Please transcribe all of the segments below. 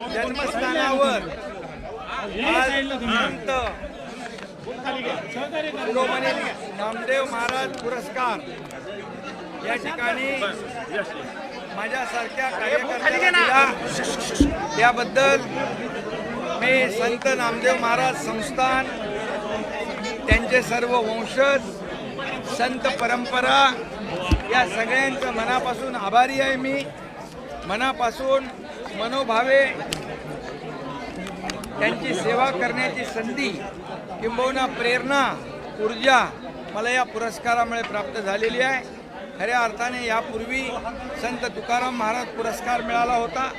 जन्मस्थानावर संत नामदेव महाराज पुरस्कार. या ठिकाणी माझ्यासारख्या कार्यकर्त्यांना त्याबद्दल मी संत नामदेव महाराज संस्थान त्यांचे सर्व वंशज संत परंपरा या सगळ्यांचं मनापासून आभारी आहे मी. मनापासून मनोभावे त्यांची सेवा करण्याची संधी किंबहुना प्रेरणा ऊर्जा मला या पुरस्कारामुळे प्राप्त झालेली आहे. खऱ्या अर्थाने यापूर्वी संत तुकाराम महाराज पुरस्कार मिळाला होता.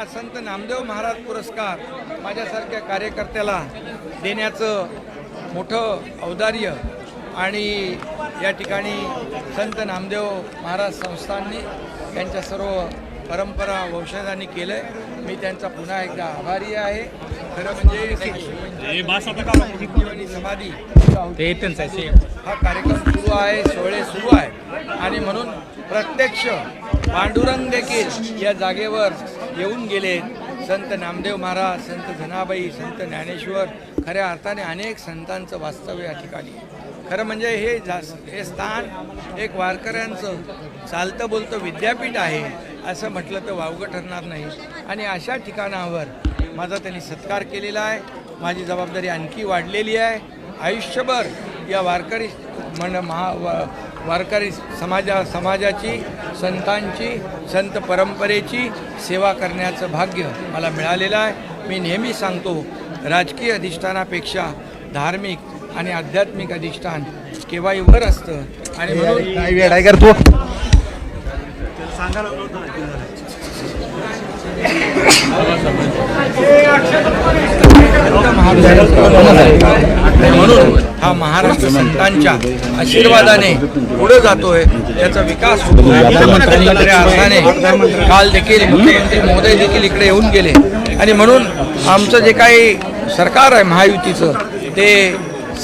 आज संत नामदेव महाराज पुरस्कार माझ्यासारख्या कार्यकर्त्याला देण्याचं मोठं औदार्य आणि या ठिकाणी संत नामदेव महाराज संस्थांनी त्यांच्या सर्व परंपरा वंशजांनी केलं आहे मी त्यांचा पुन्हा एकदा आभारी आहे. खरं म्हणजे समाधी हा कार्यक्रम सुरू आहे सोहळे सुरू आहे. आणि म्हणून प्रत्यक्ष पांडुरंग देखील या जागेवर येऊन गेले. संत नामदेव महाराज संत धनाबाई संत ज्ञानेश्वर खऱ्या अर्थाने अनेक संतांचं वास्तव्य या ठिकाणी. खरं म्हणजे हे जास हे स्थान एक वारकऱ्यांचं चालतं बोलतं विद्यापीठ आहे. असं म्हटलं तर वावगं ठरणार नाही आणि अशा ठिकाणावर माझा त्यांनी सत्कार केलेला आहे माझी जबाबदारी आणखी वाढलेली आहे आयुष्यभर या वारकरी मन महा वा- वारकरी समाजा समाजाची संतांची संत परंपरेची सेवा करण्याचं भाग्य मला मिळालेलं आहे मी नेहमी सांगतो राजकीय अधिष्ठानापेक्षा धार्मिक आणि आध्यात्मिक अधिष्ठान केव्हाही वर असतं आणि म्हणून म्हणून हा महाराष्ट्र संतांच्या आशीर्वादाने पुढे जातोय त्याचा विकास होतो अर्थाने काल देखील मुख्यमंत्री महोदय देखील इकडे येऊन गेले. आणि म्हणून आमचं जे काही सरकार आहे महायुतीचं ते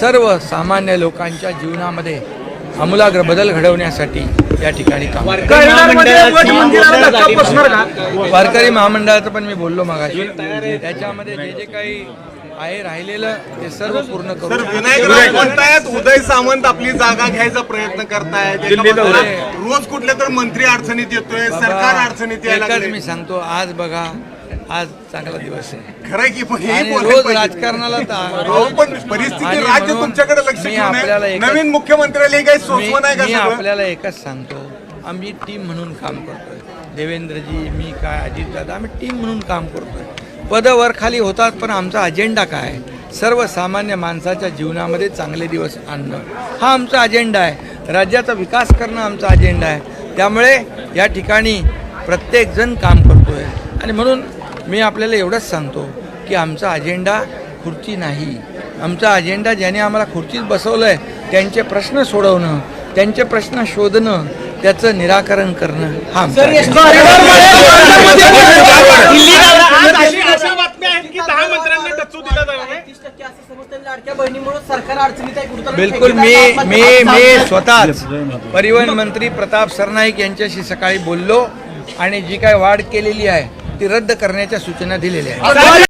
सर्व सामान्य लोकांच्या जीवनामध्ये आमूलाग्र बदल घडवण्यासाठी या ठिकाणी काम वारकरी महामंडळाचं पण मी बोललो मागाशी. त्याच्यामध्ये जे जे काही आहे राहिलेलं ते सर्व पूर्ण करू विनायक म्हणतायत उदय सामंत आपली जागा घ्यायचा प्रयत्न करतायत. रोज कुठल्या तर मंत्री अडचणीत येतोय सरकार अडचणीत यायला. मी सांगतो आज बघा आज चांगला दिवस आहे. खरंय की पण हे आणि बोलायला रोज पाहिजे. राजकारणाला ता- अहो, पण परिस्थिती आणि राज्य म्हणून तुमच्याकडे लक्ष मी आपल्याला आहे. एकच- नवीन मुख्यमंत्र्याला काही मी सोसवं नाही का मी सगळं? आपल्याला एकच सांगतो आम्ही टीम म्हणून काम करतोय. देवेंद्रजी मी काय अजितदादा आम्ही टीम म्हणून काम करतोय. पदं वर खाली होतात पण आमचा अजेंडा काय? आहे सर्वसामान्य माणसाच्या जीवनामध्ये चांगले दिवस आणणं. हा आमचा अजेंडा आहे. राज्याचा विकास करणं आमचा अजेंडा आहे. त्यामुळे या ठिकाणी प्रत्येकजण काम करतोय. आणि म्हणून मी आपल्याला एवढंच सांगतो की आमचा अजेंडा खुर्ची नाही आमचा अजेंडा ज्याने आम्हाला खुर्चीत बसवलं आहे त्यांचे प्रश्न सोडवणं त्यांचे प्रश्न शोधणं त्याचं निराकरण करणं हा बिलकुल मी मी मी स्वतःच परिवहन मंत्री प्रताप सरनाईक यांच्याशी सकाळी बोललो आणि जी काय वाढ केलेली आहे ती रद्द करण्याच्या सूचना दिलेल्या आहेत.